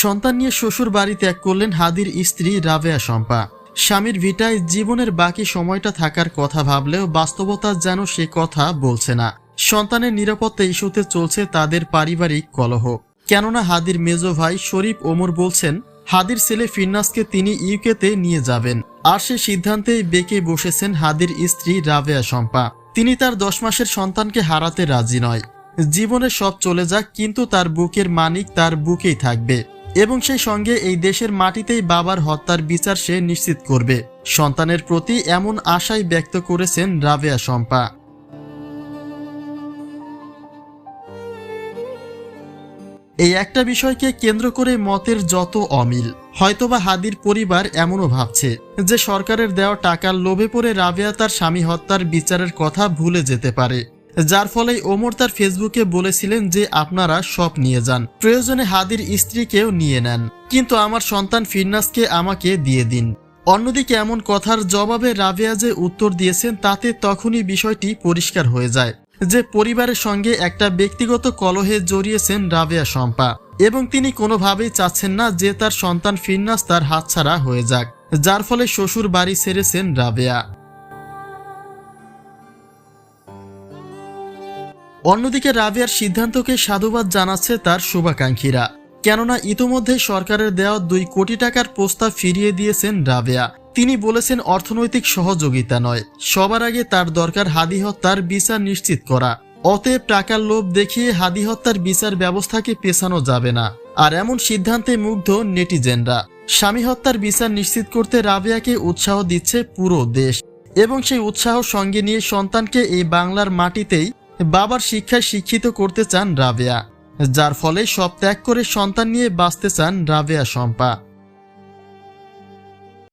সন্তান নিয়ে শ্বশুর বাড়ি ত্যাগ করলেন হাদির স্ত্রী রাবেয়া শম্পা। স্বামীর ভিটায় জীবনের বাকি সময়টা থাকার কথা ভাবলেও বাস্তবতা যেন সে কথা বলছে না। সন্তানের নিরাপত্তা ইস্যুতে চলছে তাদের পারিবারিক কলহ। কেননা হাদির মেজো ভাই শরীফ ওমর বলছেন, হাদির ছেলে ফিন্নাসকে তিনি ইউকেতে নিয়ে যাবেন। আর সে সিদ্ধান্তেই বেঁকে বসেছেন হাদির স্ত্রী রাবেয়া শম্পা। তিনি তার দশ মাসের সন্তানকে হারাতে রাজি নয়। জীবনে সব চলে যাক, কিন্তু তার বুকের মানিক তার বুকেই থাকবে। এবং সেই সঙ্গে এই দেশের মাটিতেই বাবার হত্যার বিচার সে নিশ্চিত করবে। সন্তানের প্রতি এমন আশাই ব্যক্ত করেছেন রাবেয়া শম্পা। এই একটা বিষয়কে কেন্দ্র করে মতের যত অমিল, হয়তোবা হাদির পরিবার এমনও ভাবছে যে সরকারের দেওয়া টাকার লোভে পড়ে রাবেয়া তার স্বামী হত্যার বিচারের কথা ভুলে যেতে পারে। যার ফলে ওমর তার ফেসবুকে বলেছিলেন যে আপনারা সব নিয়ে যান। প্রয়োজনে হাদির স্ত্রীকেও নিয়ে নেন। কিন্তু আমার সন্তান ফিরনাসকে আমাকে দিয়ে দিন। অন্যদিকে এমন কথার জবাবে রাবেয়া যে উত্তর দিয়েছেন তাতে তখনই বিষয়টি পরিষ্কার হয়ে যায় যে পরিবারের সঙ্গে একটা ব্যক্তিগত কলহে জড়িয়েছেন রাবেয়া শম্পা এবং তিনি কোনোভাবেই চাচ্ছেন না যে তার সন্তান ফিরনাস তার হাতছাড়া হয়ে যাক, যার ফলে শ্বশুর বাড়ি ছেড়েছেন রাবেয়া। অন্যদিকে রাবিয়ার সিদ্ধান্তকে সাধুবাদ জানাচ্ছে তার শুভাকাঙ্ক্ষীরা। কেননা ইতোমধ্যে সরকারের দেওয়া দুই কোটি টাকার প্রস্তাব ফিরিয়ে দিয়েছেন রাবেয়া। তিনি বলেছেন, অর্থনৈতিক সহযোগিতা নয়। সবার আগে তার দরকার হাদি হত্যার বিচার নিশ্চিত করা। অতএব টাকার লোভ দেখিয়ে হাদি হত্যার বিচার ব্যবস্থাকে পেছানো যাবে না। আর এমন সিদ্ধান্তে মুগ্ধ নেটিজেনরা। স্বামী হত্যার বিচার নিশ্চিত করতে রাবেয়াকে উৎসাহ দিচ্ছে পুরো দেশ। এবং সেই উৎসাহ সঙ্গে নিয়ে সন্তানকে এই বাংলার মাটিতেই বাবার শিক্ষায় শিক্ষিত করতে চান রাবেয়া, যার ফলে সব ত্যাগ করে সন্তান নিয়ে বাঁচতে চান রাবেয়া শম্পা।